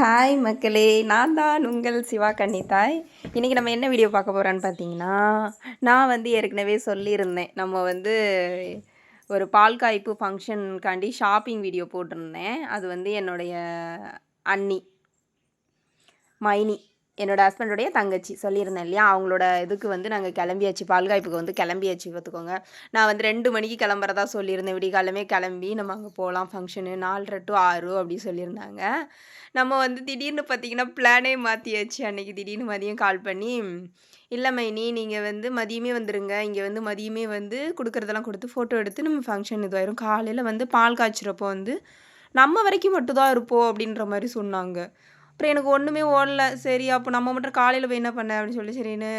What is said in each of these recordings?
Hi மக்களே நான் தான் உங்கள் சிவா கன்னித்தாய். இன்றைக்கி நம்ம என்ன வீடியோ பார்க்க போகிறோன்னு பார்த்தீங்கன்னா நான் வந்து ஏற்கனவே சொல்லியிருந்தேன். நம்ம வந்து ஒரு பால் காய்ப்பு ஃபங்க்ஷனுக்காண்டி ஷாப்பிங் வீடியோ போட்டிருந்தேன். அது வந்து என்னுடைய அண்ணி மைனி. என்னோட ஹஸ்பண்டோடைய தங்கச்சி சொல்லியிருந்தேன் இல்லையா? அவங்களோட இதுக்கு வந்து நாங்கள் கிளம்பியாச்சு பால்காய்ப்புக்கு வந்து கிளம்பியாச்சு பார்த்துக்கோங்க. நான் வந்து ரெண்டு மணிக்கு கிளம்புறதா சொல்லியிருந்தேன். விடிகாலமே கிளம்பி நம்ம அங்கே போகலாம் ஃபங்க்ஷனு நாலரை டு ஆறு அப்படி சொல்லியிருந்தாங்க. நம்ம வந்து திடீர்னு பார்த்தீங்கன்னா பிளானே மாற்றியாச்சு அன்னைக்கு திடீர்னு மதியம் கால் பண்ணி இல்லை மைனி நீங்கள் வந்து மதியமே வந்துடுங்க இங்கே வந்து மதியமே வந்து கொடுக்குறதெல்லாம் கொடுத்து ஃபோட்டோ எடுத்து நம்ம ஃபங்க்ஷன் இதுவாயிரும். காலையில் வந்து பால் காய்ச்சிறப்போ வந்து நம்ம வரைக்கும் மட்டும்தான் இருப்போம். அப்படின்ற மாதிரி சொன்னாங்க. அப்புறம் எனக்கு ஒன்றுமே ஓடல. சரி அப்போ நம்ம மட்டும் காலையில் போய் என்ன பண்ண அப்படின்னு சொல்லி சரின்னு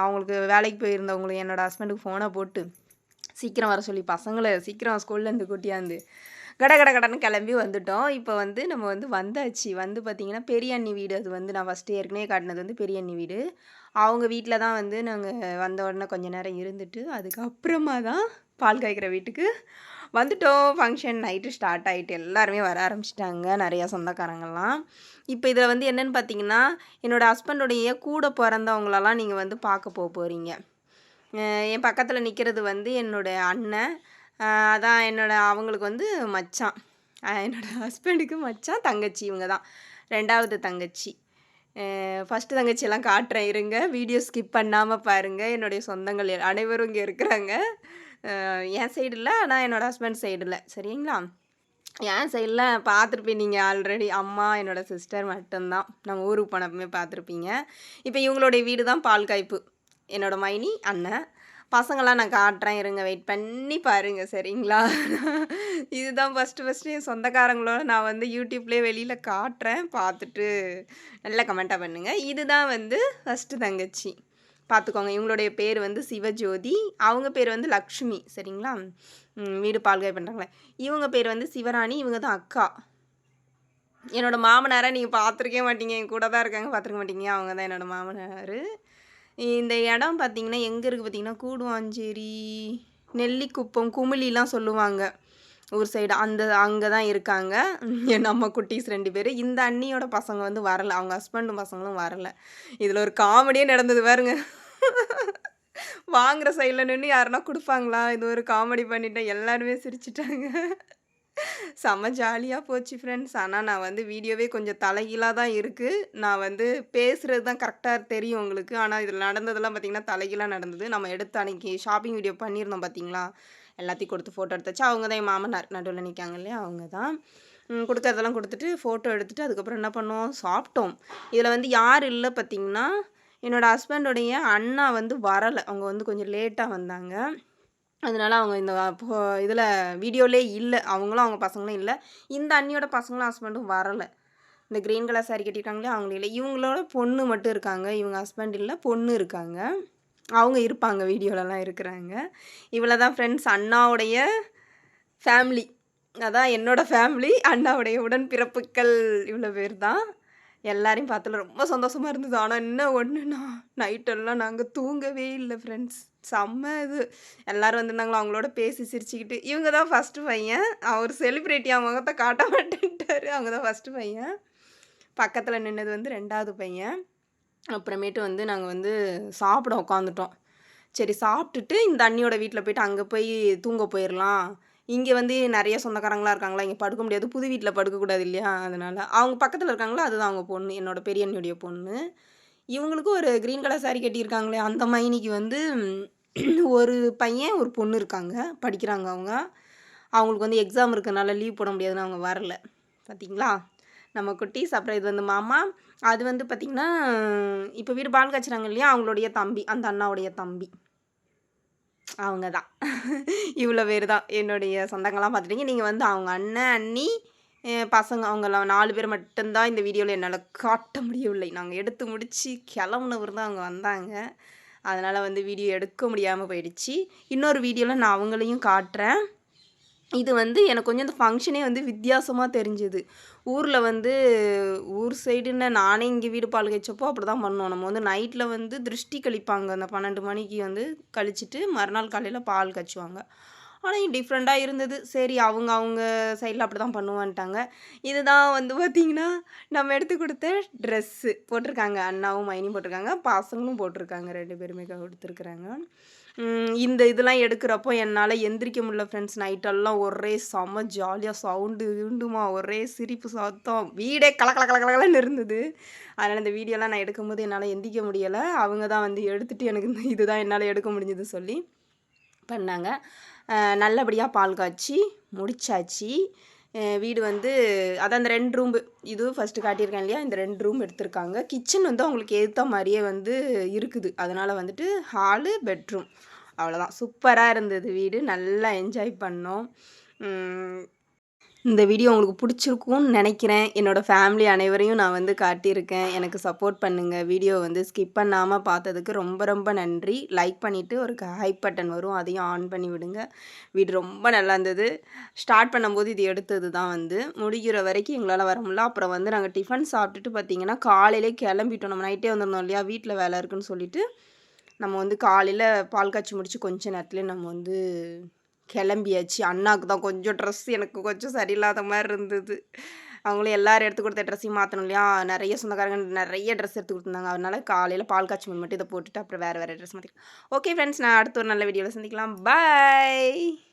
அவங்களுக்கு வேலைக்கு போயிருந்தவங்களுக்கு என்னோடய ஹஸ்பண்டுக்கு ஃபோனை போட்டு சீக்கிரம் வர சொல்லி பசங்களை சீக்கிரம் ஸ்கூல்லேருந்து கூட்டியாந்து கட கட கடன்னு கிளம்பி வந்துட்டோம். இப்போ வந்து நம்ம வந்து வந்தாச்சு. வந்து பார்த்திங்கன்னா பெரிய அண்ணி வீடு. அது வந்து நான் ஃபஸ்ட்டு ஏற்கனவே காட்டினது வந்து பெரிய அண்ணி வீடு. அவங்க வீட்டில் தான் வந்து நாங்கள் வந்த உடனே கொஞ்ச நேரம் இருந்துட்டு அதுக்கப்புறமா தான் பால் காய்க்கிற வீட்டுக்கு வந்துட்டோம். ஃபங்க்ஷன் நைட்டு ஸ்டார்ட் ஆகிட்டு எல்லாருமே வர ஆரம்பிச்சிட்டாங்க நிறையா சொந்தக்காரங்கள்லாம். இப்போ இதில் வந்து என்னென்னு பார்த்தீங்கன்னா என்னோடய ஹஸ்பண்டோடைய கூட பிறந்தவங்களெல்லாம் நீங்கள் வந்து பார்க்க போக போகிறீங்க என் பக்கத்தில் நிற்கிறது வந்து என்னோடய அண்ணன். அதான் என்னோடய அவங்களுக்கு வந்து மச்சான். என்னோடய ஹஸ்பண்டுக்கு மச்சான் தங்கச்சி இவங்க தான். ரெண்டாவது தங்கச்சி. ஃபஸ்ட்டு தங்கச்சியெல்லாம் காட்டுறேன் இருங்க. வீடியோ ஸ்கிப் பண்ணாமல் பாருங்கள் என்னுடைய சொந்தங்கள் அனைவரும் இங்கே இருக்கிறாங்க. என் சைடு இல்லை ஆனால் என்னோடய ஹஸ்பண்ட் சைடு இல்லை சரிங்களா? என் சைடில் பார்த்துருப்பீங்க நீங்கள் ஆல்ரெடி அம்மா என்னோடய சிஸ்டர் மட்டும்தான். நம்ம ஊருக்கு போனப்பமே பார்த்துருப்பீங்க. இப்போ இவங்களுடைய வீடு தான் பால் காய்ப்பு. என்னோடய மைனி அண்ணன். பசங்களாம் நான் காட்டுறேன் இருங்க வெயிட் பண்ணி பாருங்கள் சரிங்களா? இதுதான் ஃபஸ்ட்டு ஃபஸ்ட்டு என் சொந்தக்காரங்களோட நான் வந்து யூடியூப்லேயே வெளியில் காட்டுறேன் பார்த்துட்டு நல்ல கமெண்ட்டாக பண்ணுங்கள் இதுதான் வந்து ஃபஸ்ட்டு தங்கச்சி. பார்த்துக்கோங்க இவங்களுடைய பேர் வந்து சிவஜோதி. அவங்க பேர் வந்து லக்ஷ்மி. சரிங்களா? வீடு பால்காய் பண்ணுறாங்களே இவங்க பேர் வந்து சிவராணி இவங்க தான் அக்கா. என்னோடய மாமனாரை நீங்கள் பார்த்துருக்கே மாட்டீங்க. என் கூட தான் இருக்காங்க பார்த்துருக்க மாட்டீங்க. அவங்க தான் என்னோடய மாமனார். இந்த இடம் பார்த்திங்கன்னா எங்கே இருக்குது பார்த்திங்கன்னா கூடுவாஞ்சேரி நெல்லிக்குப்பம் குமிழிலாம் சொல்லுவாங்க. ஊர் சைடு அந்த அங்கே தான் இருக்காங்க. நம்ம குட்டீஸ் ரெண்டு பேர். இந்த அண்ணியோட பசங்க வந்து வரலை. அவங்க ஹஸ்பண்டும் பசங்களும் வரலை. இதில் ஒரு காமெடியே நடந்தது பாருங்க. வாங்குற சைடில் நின்று யாருன்னா கொடுப்பாங்களா? இது ஒரு காமெடி பண்ணிட்டேன். எல்லாருமே சிரிச்சிட்டாங்க. செம்ம ஜாலியாக போச்சு ஃப்ரெண்ட்ஸ் ஆனால் நான் வந்து வீடியோவே கொஞ்சம் தலைகீழாக தான் இருக்குது நான் வந்து பேசுகிறது தான் கரெக்டாக தெரியும் உங்களுக்கு. ஆனால் இதில் நடந்ததெல்லாம் பார்த்திங்கன்னா தலைகீழாக நடந்தது. நம்ம எடுத்து அன்றைக்கி ஷாப்பிங் வீடியோ பண்ணியிருந்தோம் பார்த்தீங்களா எல்லாத்தையும் கொடுத்து ஃபோட்டோ எடுத்தாச்சு. அவங்க தான் என் மாமனார். நடுவில் நிற்காங்க இல்லையா? அவங்க தான். கொடுக்கறதெல்லாம் கொடுத்துட்டு ஃபோட்டோ எடுத்துகிட்டு அதுக்கப்புறம் என்ன பண்ணோம் சாப்பிட்டோம். இதில் வந்து யார் இல்லை பார்த்திங்கன்னா என்னோடய ஹஸ்பண்டோடைய அண்ணா வந்து வரலை. அவங்க வந்து கொஞ்சம் லேட்டாக வந்தாங்க. அதனால அவங்க இந்த இதில் வீடியோலே இல்லை. அவங்களும் அவங்க பசங்களும் இல்லை. இந்த அண்ணியோட பசங்களும் ஹஸ்பண்டும் வரலை. இந்த க்ரீன் கலர் சாரி கட்டியிருக்காங்களே அவங்களும் இல்லை. இவங்களோட பொண்ணு மட்டும் இருக்காங்க. இவங்க ஹஸ்பண்ட் இல்லை பொண்ணு இருக்காங்க. அவங்க இருப்பாங்க வீடியோலலாம் இருக்கிறாங்க. இவ்வளோ தான் ஃப்ரெண்ட்ஸ் அண்ணாவுடைய ஃபேமிலி அதான் என்னோடய ஃபேமிலி அண்ணாவுடைய உடன்பிறப்புகள் இவ்வளோ பேர் தான் எல்லாரையும் பார்த்தல ரொம்ப சந்தோஷமாக இருந்தது. ஆனால் என்ன ஒன்றுனா நைட்டெல்லாம் நாங்கள் தூங்கவே இல்லை ஃப்ரெண்ட்ஸ் செம்ம இது. எல்லோரும் வந்திருந்தாங்களோ அவங்களோட பேசி சிரிச்சுக்கிட்டு. இவங்க தான் ஃபஸ்ட்டு பையன். அவர் செலிப்ரிட்டி அவங்க முகத்தை காட்ட மாட்டேன்ட்டார். அவங்க தான் ஃபஸ்ட்டு பையன். பக்கத்தில் நின்னது வந்து ரெண்டாவது பையன். அப்புறமேட்டு வந்து நாங்கள் வந்து சாப்பிட உட்காந்துட்டோம் சரி சாப்பிட்டுட்டு இந்த அண்ணியோட வீட்டில் போயிட்டு அங்கே போய் தூங்க போயிடலாம் இங்கே வந்து நிறைய சொந்தக்காரங்களாம் இருக்காங்களா? இங்கே படுக்க முடியாது. புது வீட்டில் படுக்கக்கூடாது இல்லையா? அதனால் அவங்க பக்கத்தில் இருக்காங்களோ? அதுதான் அவங்க பொண்ணு. என்னோடய பெரிய அண்ணியுடைய பொண்ணு. இவங்களுக்கும் ஒரு க்ரீன் கலர் சாரி கட்டியிருக்காங்களே அந்த மைனிக்கு வந்து ஒரு பையன் ஒரு பொண்ணு இருக்காங்க. படிக்கிறாங்க அவங்க. அவங்களுக்கு வந்து எக்ஸாம் இருக்கிறனால லீவ் போட முடியாதுன்னு அவங்க வரல. பார்த்தீங்களா நம்ம குட்டீஸ் அப்புறம் இது வந்து மாமா அது வந்து பார்த்திங்கன்னா இப்போ வீடு பால் காய்ச்சிறாங்க இல்லையா? அவங்களுடைய தம்பி அந்த அண்ணாவுடைய தம்பி. அவங்க தான் இவ்வளோ பேர் தான் என்னுடைய சொந்தங்கள்லாம் பார்த்துட்டீங்க நீங்கள் வந்து அவங்க அண்ணன் அண்ணி பசங்க அவங்களாம் நாலு பேர் மட்டும்தான் இந்த வீடியோவில் என்னால் காட்ட முடியவில்லை. நாங்கள் எடுத்து முடித்து கிளம்புனவர் தான் அவங்க வந்தாங்க. அதனால் வந்து வீடியோ எடுக்க முடியாமல் போயிடுச்சு. இன்னொரு வீடியோவில் நான் அவங்களையும் காட்டுறேன். இது வந்து எனக்கு கொஞ்சம் இந்த ஃபங்க்ஷனே வந்து வித்தியாசமாக தெரிஞ்சுது. ஊரில் வந்து ஊர் சைடுன்னு நானே இங்கே வீடு பால் கழிச்சப்போ அப்படி தான் பண்ணோம் நம்ம வந்து நைட்டில் வந்து திருஷ்டி கழிப்பாங்க. அந்த பன்னெண்டு மணிக்கு வந்து கழிச்சிட்டு மறுநாள் காலையில் பால் கழிச்சுவாங்க ஆனால் டிஃப்ரெண்ட்டாக இருந்தது. சரி அவங்க அவங்க சைடில் அப்படி தான் பண்ணுவான்ட்டாங்க. இதுதான் வந்து பார்த்திங்கன்னா நம்ம எடுத்து கொடுத்த ட்ரெஸ்ஸு போட்டிருக்காங்க. அண்ணாவும் மைனியும் போட்டிருக்காங்க. பசங்களும் போட்டிருக்காங்க. ரெண்டு பேருமே கொடுத்துருக்குறாங்க. இந்த இதெல்லாம் எடுக்கிறப்போ என்னால் எந்திரிக்க முடியல ஃப்ரெண்ட்ஸ் நைட்டெல்லாம் ஒரே செம்ம ஜாலியாக சவுண்டு இருண்டுமா ஒரே சிரிப்பு சத்தம். வீடே கலக்கல கலக்கலன்னு இருந்தது. அதனால் இந்த வீடியோலாம் நான் எடுக்கும்போது என்னால் எந்திரிக்க முடியலை. அவங்க தான் வந்து எடுத்துகிட்டு எனக்கு இந்த இதுதான் என்னால் எடுக்க முடிஞ்சது சொல்லி பண்ணாங்க. நல்லபடியாக பால் காய்ச்சி முடிச்சாச்சு. வீடு வந்து அதான் அந்த ரெண்டு ரூம் இது ஃபஸ்ட்டு காட்டியிருக்கேன் இல்லையா? இந்த ரெண்டு ரூம் எடுத்திருக்காங்க. கிச்சன் வந்து அவங்களுக்கு ஏற்ற மாதிரியே வந்து இருக்குது. அதனால் வந்துட்டு ஹாலு பெட்ரூம் அவ்வளோதான் சூப்பராக இருந்தது வீடு. நல்லா என்ஜாய் பண்ணோம். இந்த வீடியோ உங்களுக்கு பிடிச்சிருக்கும்னு நினைக்கிறேன். என்னோடய ஃபேமிலி அனைவரையும் நான் வந்து காட்டியிருக்கேன். எனக்கு சப்போர்ட் பண்ணுங்கள் வீடியோ வந்து ஸ்கிப் பண்ணாமல் பார்த்ததுக்கு ரொம்ப ரொம்ப நன்றி. லைக் பண்ணிவிட்டு ஒரு ஹைப் பட்டன் வரும். அதையும் ஆன் பண்ணி விடுங்க. வீடு ரொம்ப நல்லா இருந்தது. ஸ்டார்ட் பண்ணும்போது இது எடுத்தது தான் வந்து. முடிகிற வரைக்கும் எங்களால் வர முடியல. அப்புறம் வந்து நாங்கள் டிஃபன் சாப்பிட்டுட்டு பார்த்தீங்கன்னா காலையிலே கிளம்பிட்டோம். நம்ம நைட்டே வந்திருந்தோம் இல்லையா? வீட்டில் வேலை இருக்குன்னு சொல்லிட்டு நம்ம வந்து காலையில் பால் காய்ச்சி முடித்து கொஞ்ச நேரத்தில் நம்ம வந்து கிளம்பியாச்சு. அண்ணாவுக்கு தான் கொஞ்சம் ட்ரெஸ் எனக்கு கொஞ்சம் சரியில்லாத மாதிரி இருந்தது. அவங்களும் எல்லோரும் எடுத்து கொடுத்த ட்ரெஸ்ஸையும் மாற்றணும் இல்லையா? நிறைய சொந்தக்காரங்க நிறைய ட்ரெஸ் எடுத்து கொடுத்துருந்தாங்க. அதனால காலையில் பால் காய்ச்சி மட்டும் இதை போட்டுட்டு அப்புறம் வேறு வேறு ட்ரெஸ் மாற்றிக்கலாம் ஓகே ஃப்ரெண்ட்ஸ் நான் அடுத்த ஒரு நல்ல வீடியோவில் சந்திக்கலாம். பாய்